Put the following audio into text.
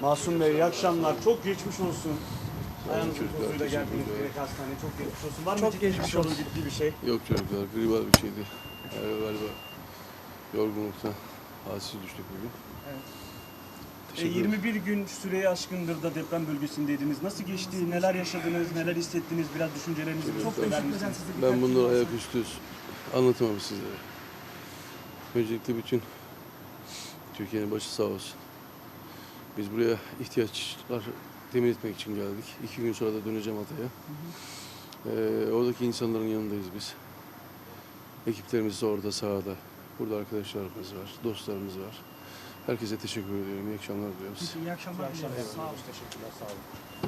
Masum Bey iyi akşamlar. Çok geçmiş olsun. Ayağınızın tozuyla teşekkür geldiniz ederim. direkt hastaneye. Çok geçmiş olsun. Var mı Çok geçmiş sorun, olsun. ciddi bir şey? Yok çocuklar gribal bir şeydi. Yani galiba yorgunluktan halsiz düştük bugün. Evet. E, Teşekkür ederim. 21 gün süreye aşkındır da deprem bölgesindeydiniz. Nasıl geçti? Neler yaşadınız? Neler hissettiniz? Biraz düşüncelerinizi Çok çok misiniz? size. Ben bunları ayaküstü anlatamam sizlere. Öncelikle bütün Türkiye'nin başı sağ olsun. Biz buraya ihtiyaçlar temin etmek için geldik. İki gün sonra da döneceğim Hatay'a. Ee, oradaki insanların yanındayız biz. Ekiplerimiz de orada sahada. Burada arkadaşlarımız var, dostlarımız var. Herkese teşekkür ediyorum. İyi akşamlar diliyorum size. İyi akşamlar. İyi akşamlar. Sağ olun. Teşekkürler. Sağ olun.